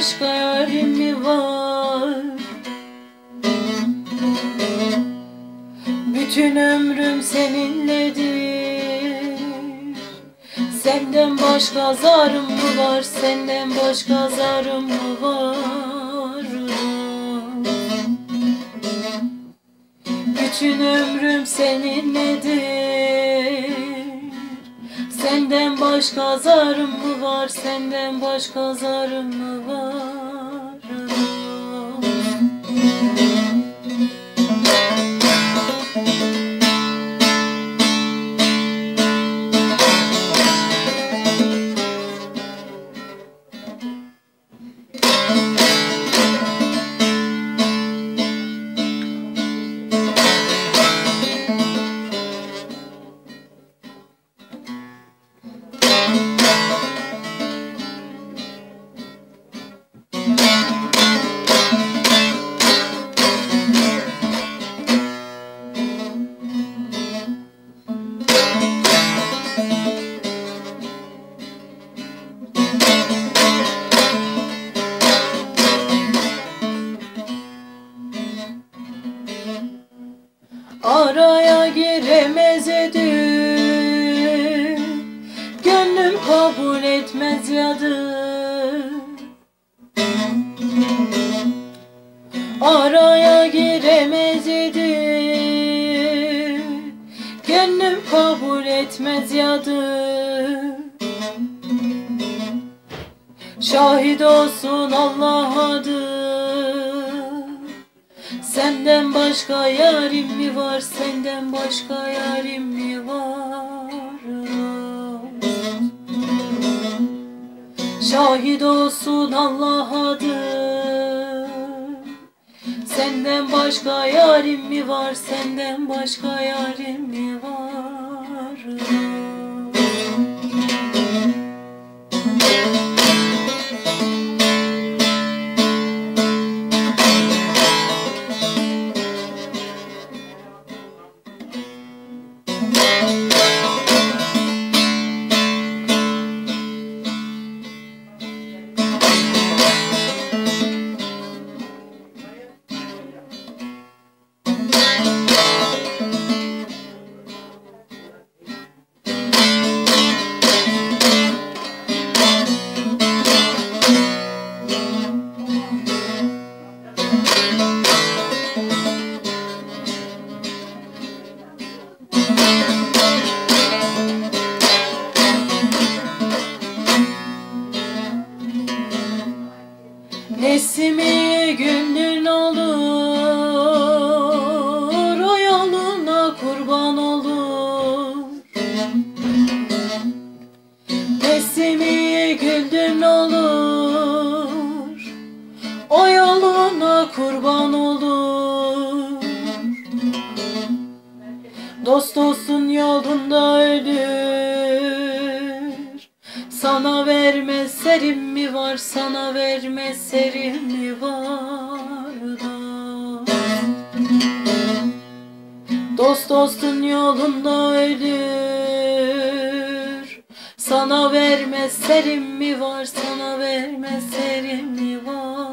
başka yarim mi var? Bütün ömrüm seninledir Senden başka zarım mı var? Senden başka zarım mı var? Bütün ömrüm seninledir Senden başka zarım mı var? Senden başka zarım mı var? Araya giremez edim Gönlüm kabul etmez yadı. Araya giremez edim Gönlüm kabul etmez yadı. Şahit olsun Allah adı Senden başka yarim mi var? Senden başka yarim mi var? Şahit olsun Allah adı Senden başka yarim mi var? Senden başka yarim mi var? Nesimi gündün kurban olur Dost dostun yolunda ölür. Sana vermez serim mi var? Sana vermez serim mi var da? Dost dostun yolunda ölür. Sana vermez serim mi var? Sana vermez serim mi var